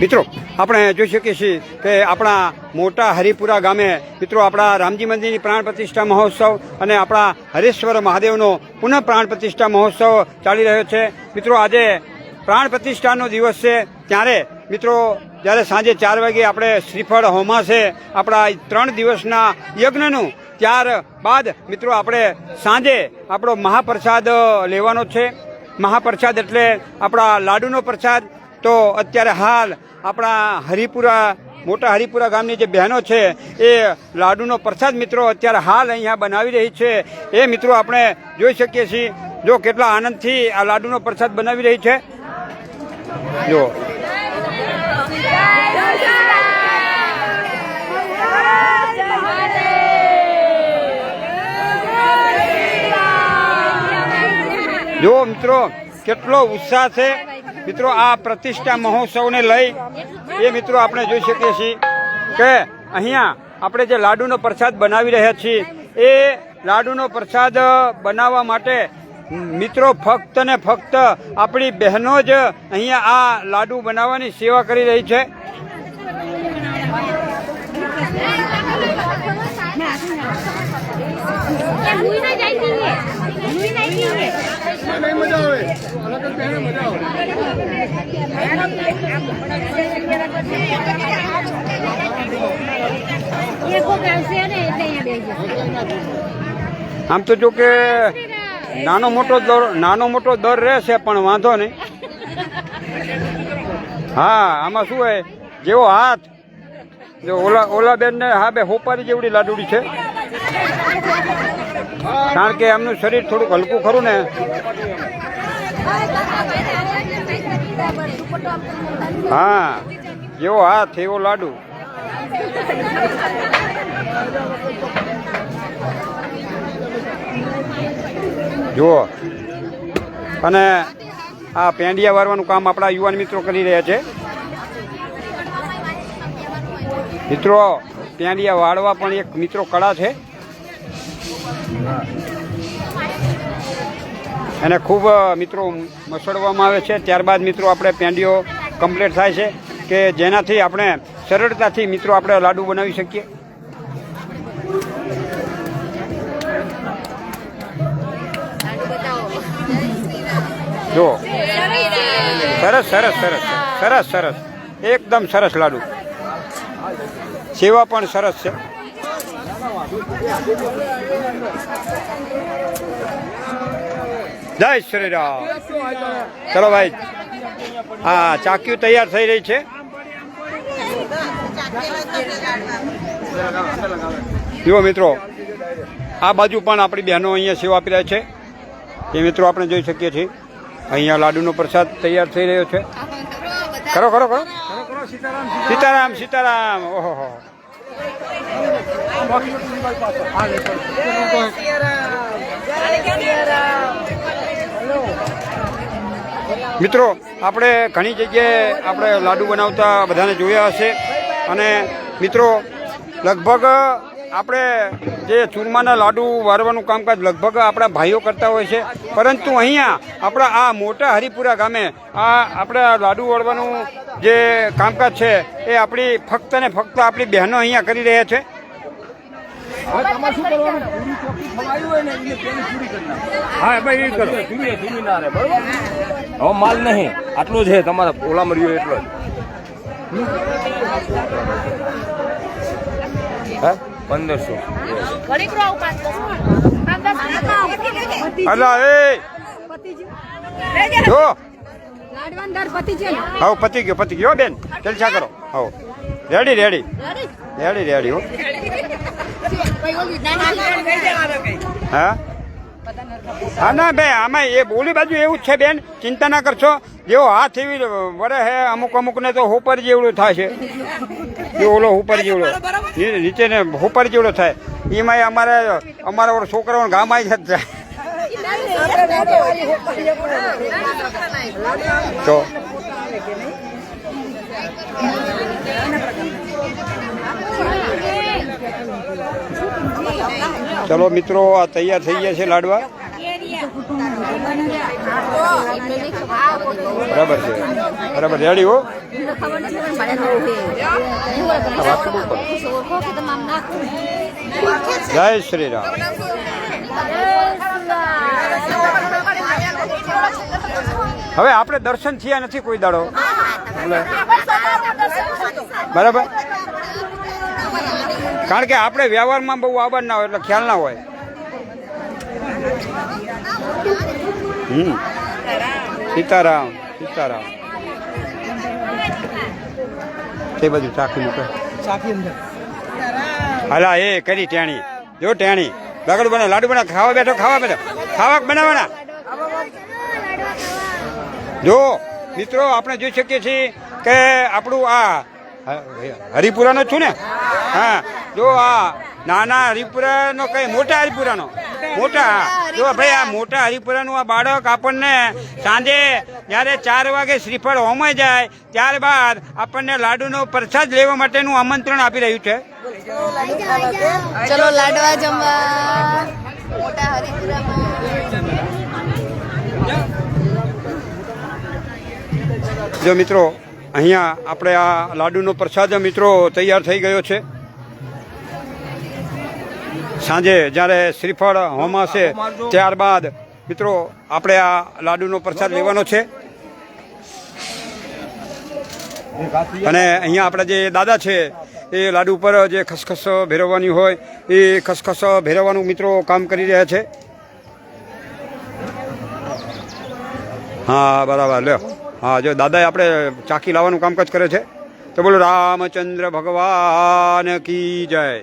મિત્રો, આપણે જોઈ શકીએ છીએ કે આપણા મોટા હરિપુરા ગામે, મિત્રો, આપણા રામજી મંદિરની પ્રાણ પ્રતિષ્ઠા મહોત્સવ અને આપણા હરેશ્વર મહાદેવનો પુનઃ પ્રાણ પ્રતિષ્ઠા મહોત્સવ ચાલી રહ્યો છે. મિત્રો, આજે પ્રાણ પ્રતિષ્ઠાનો દિવસ છે. ત્યારે, મિત્રો, જ્યારે સાંજે ચાર વાગે આપણે શ્રીફળ હોમાશે આપણા ત્રણ દિવસના યજ્ઞનું, ત્યાર બાદ, મિત્રો, આપણે સાંજે આપણો મહાપ્રસાદ લેવાનો છે. મહાપ્રસાદ એટલે આપણા લાડુનો પ્રસાદ તો અત્યારે હાલ આપણા હરિપુરા, મોટા હરિપુરા ગામની જે બહેનો છે, એ લાડુનો પ્રસાદ મિત્રો અત્યારે હાલ અહીંયા બનાવી રહી છે. એ મિત્રો આપણે જોઈ શકીએ છીએ. જો કેટલા આનંદથી આ લાડુનો પ્રસાદ બનાવી રહી છે. જો. જો મિત્રો, કેટલો ઉત્સાહ છે. મિત્રો, આ પ્રતિષ્ઠા મહોત્સવને લઈ એ મિત્રો આપણે જોઈ શકીએ છીએ કે અહીંયા આપણે જે લાડુનો પ્રસાદ બનાવી રહ્યા છીએ, એ લાડુનો પ્રસાદ બનાવવા માટે મિત્રો ફક્ત ને ફક્ત આપણી બહેનો જ અહીંયા આ લાડુ બનાવવાની સેવા કરી રહી છે. આમ તો જો કે નાનો મોટો દર, નાનો મોટો દર રહેશે પણ વાંધો નહીં. હા, આમાં શું હોય? જેવો હાથ જો ઓલા ઓલા બેન ને હા બે હોપારી જેવડી લાડુડી છે. કારણ કે એમનું શરીર થોડુંક હલકું ખરું ને. હા જેવો હાથ, એવો લાડુ. જુઓ. અને આ પેંડિયા વારવાનું કામ આપણા યુવાન મિત્રો કરી રહ્યા છે. મિત્રો પેંડિયા વાળવા પણ એક મિત્રો કળા છે. અને ખૂબ મિત્રો મસળવામાં આવે છે. ત્યારબાદ મિત્રો આપણે પેંડીઓ કમ્પ્લીટ થાય છે કે જેનાથી આપણે સરળતાથી મિત્રો આપણે લાડુ બનાવી શકીએ. જો સરસ સરસ સરસ સરસ સરસ. એકદમ સરસ લાડુ. સેવા પણ સરસ છે. જય શ્રી રામ ચલો ભાઈ. હા ચાક્યું તૈયાર થઈ રહી છે. જુઓ મિત્રો આ બાજુ પણ આપણી બહેનો અહીંયા સેવા આપી રહ્યા છે. એ મિત્રો આપણે જોઈ શકીએ છીએ. અહીંયા લાડુનો પ્રસાદ તૈયાર થઈ રહ્યો છે. કરો કરો કરો સીતારામ સીતારામ. ઓહો મિત્રો, આપણે ઘણી જગ્યાએ આપણે લાડુ બનાવતા બધાને જોયા હશે. અને મિત્રો, લગભગ આપણે જે ચૂરમાના લાડુ વારવાનું કામકાજ લગભગ આપણા ભાઈઓ કરતા હોય છે. પરંતુ અહીંયા આપણા આ મોટા હરિપુરા ગામે આ આપણા લાડુ વળવાનું જે કામકાજ છે એ આપણી ફક્ત ને ફક્ત આપણી બહેનો અહીંયા કરી રહ્યા છે. હા ભાઈ એ કરો. હવે માલ નહીં આટલું છે તમારા ઓલા મર્યો એટલો જ. હા? પંદરસો. અલા એ. જો. હવે પતી ગયો પતિ ગયો. બેન જલસા કરો. હો રેડી રેડી. રેડી? રેડી હો. હા? હા ના બે આમાં એ બોલી બાજુ એવું જ છે બેન ચિંતા ના કરશો જેવો હાથ એવી વરે હે અમુક અમુક ને તો હોપર જેવડું થાય છે એ ઓલો હોપર જેવડો નીચે ને હોપર જેવડો થાય એમાં અમારે અમારા ઓલા છોકરાઓને ગામ આવી જ જાય તો ચલો મિત્રો, આ તૈયાર થઈ ગયા છે લાડવા. બરાબર છે. બરાબર, રેડી હો. જય શ્રી રામ. હવે આપણે દર્શન થયા નથી કોઈ દાડો. બરાબર? કારણ કે આપણે વ્યવહારમાં બહુ આવડ ના હોય એટલે ખ્યાલ ના હોય. હમ. સીતારામ સીતારામ. તે બધું ચાખી મૂકે. હાલા એ કરી ટેણી. જો ટેણી. બગડ બના લાડુ બના ખાવા બેઠો ખાવા બેઠો. ખાવા બનાવવાના? જો. મિત્રો, આપણે જોઈ શકીએ છીએ કે આપણું આ હરિપુરાનો છું ને? હા. જો આ નાના હરિપુરાનો કઈ મોટા હરિપુરાનો? મોટા જો ભાઈ, આ મોટા હરિપુરાનું આ બાળક આપણને સાંજે જ્યારે ચાર વાગે શ્રીફળ હોમાઈ જાય, ત્યારબાદ આપણને લાડુનો પ્રસાદ લેવા માટેનું આમંત્રણ આપી રહ્યું છે. ચલો, લાડવા જમવા. મોટા હરિપુરામાં જો મિત્રો અહીંયા આપણે આ લાડુનો પ્રસાદ મિત્રો તૈયાર થઈ ગયો છે. સાંજે જ્યારે શ્રીફળ હોમાશે ત્યારબાદ મિત્રો આપણે આ લાડુનો પ્રસાદ લેવાનો છે. અને અહીંયા આપણા જે દાદા છે એ લાડુ ઉપર જે ખસખસ ભેરવવાની હોય એ ખસખસ ભેરવવાનું મિત્રો કામ કરી રહ્યા છે. હા બરાબર લ્યો. હા, જો દાદાએ આપણે ચાકી લાવવાનું કામકાજ કરે છે. તો બોલો, રામચંદ્ર ભગવાન કી જય.